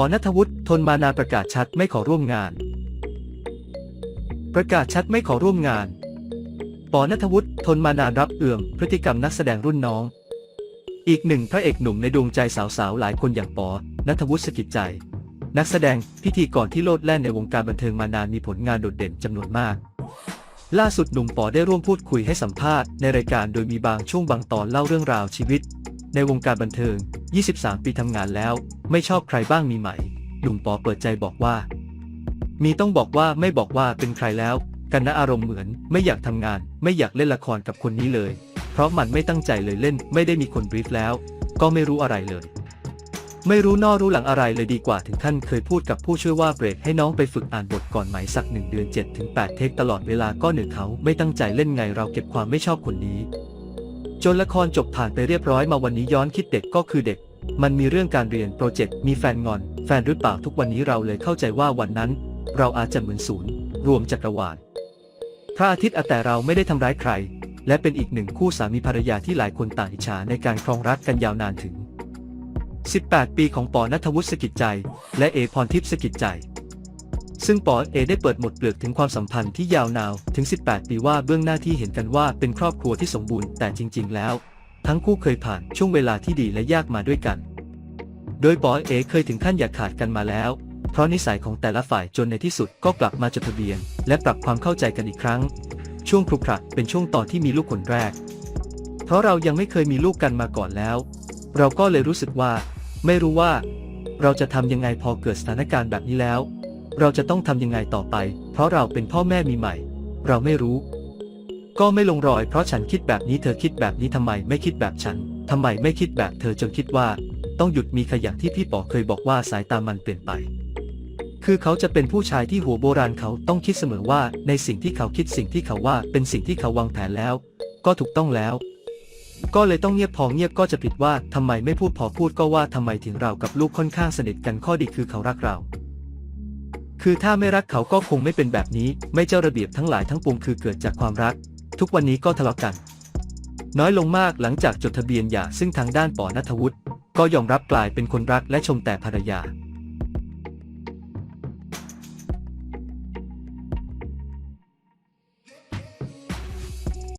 อนัทวุฒิทนมานานประกาศชัดไม่ขอร่วมงาน ประกาศชัดไม่ขอร่วมงาน ปอนัทวุฒิทนมานานรับเอื่อมพฤติกรรมนักแสดงรุ่นน้อง อีกหนึ่งพระเอกหนุ่มในดวงใจสาวๆหลายคนอย่างปอนัทวุฒิสกิจใจ นักแสดงพิธีกรที่โลดแล่นในวงการบันเทิงมานานมีผลงานโดดเด่นจำนวนมาก ล่าสุดหนุ่มปอได้ร่วมพูดคุยให้สัมภาษณ์ในรายการโดยมีบางช่วงบางตอนเล่าเรื่องราวชีวิต ในวงการบันเทิง 23 ปีทำงานแล้ว ไม่ชอบใครบ้างมีไหม หนุ่มปอเปิดใจบอกว่า มีต้องบอกว่าไม่บอกว่าเป็นใครแล้ว กันนะอารมณ์เหมือน ไม่อยากทำงาน ไม่อยากเล่นละครกับคนนี้เลย เพราะมันไม่ตั้งใจเลยเล่น ไม่ได้มีคนบรีฟแล้ว ก็ไม่รู้อะไรเลย ไม่รู้นอรู้หลังอะไรเลยดีกว่าถึงขั้นเคยพูดกับผู้ช่วยว่าเบรกให้น้องไปฝึกอ่านบทก่อนไหมสักหนึ่งเดือน7ถึง8เทคตลอดเวลาก็เหนือเขาไม่ตั้งใจเล่นไงเราเก็บความไม่ชอบคนนี้ จนละครจบผ่านไปเรียบร้อยมาวันนี้ย้อนคิดเด็กก็คือเด็ก มันมีเรื่องการเรียนโปรเจกต์มีแฟนงอน แฟนหรือเปล่าทุกวันนี้เราเลยเข้าใจว่าวันนั้น เราอาจจะเหมือนศูนย์ รวมจักรวาลพระอาทิตย์อแต่เราไม่ได้ทำร้ายใคร และเป็นอีกหนึ่งคู่สามีภรรยาที่หลายคนต่างอิจฉาในการครองรักกันยาวนานถึง 18 ปีของปอนัทวุฒิสกิจใจ และเอพรทิพย์สกิจใจ ซึ่งปอเอได้เปิดหมดเปลือกถึงความสัมพันธ์ที่ยาวนาวถึง 18 ปีว่าเบื้องหน้าที่เห็นกันว่าเป็นครอบครัวที่สมบูรณ์แต่จริง ๆ แล้ว ทั้งคู่เคยผ่านช่วงเวลาที่ดีและยากมาด้วยกัน โดยปอเอเคยถึงขั้นอยากขาดกันมาแล้ว เพราะนิสัยของแต่ละฝ่ายจนในที่สุดก็กลับมาจดทะเบียน และปรับความเข้าใจกันอีกครั้ง ช่วงครุขระเป็นช่วงตอนที่มีลูกคนแรก เพราะเรายังไม่เคยมีลูกกันมาก่อนแล้ว เราก็เลยรู้สึกว่า ไม่รู้ว่า เราจะทำยังไงพอเกิดสถานการณ์แบบนี้แล้ว เราจะต้องทำยังไงต่อไป เพราะเราเป็นพ่อแม่มีใหม่ เราไม่รู้ ก็ไม่ลงรอย เพราะฉันคิดแบบนี้เธอคิดแบบนี้ทำไมไม่คิดแบบฉันทำไมไม่คิดแบบเธอจนคิดว่า ต้องหยุดมีขยะที่พี่ปอเคยบอกว่าสายตามันเปลี่ยนไป คือเขาจะเป็นผู้ชายที่หัวโบราณเขาต้องคิดเสมอว่า ในสิ่งที่เขาคิดสิ่งที่เขาว่าเป็นสิ่งที่เขาวางแผนแล้ว ก็ถูกต้องแล้วก็เลยต้องเงียบพอเงียบก็จะผิดว่าทำไมไม่พูดพอพูดก็ว่าทำไมถึงเรากับลูกค่อนข้างสนิทกันข้อดีคือเขารักเรา คือถ้าไม่รักเขาก็คงไม่เป็นแบบนี้ ไม่เจ้าระเบียบทั้งหลายทั้งปวงคือเกิดจากความรัก ทุกวันนี้ก็ทะเลาะกัน น้อยลงมากหลังจากจดทะเบียนหย่าซึ่งทางด้านปอนัทวุฒิก็ยอมรับกลายเป็นคนรักและชมแต่ภรรยา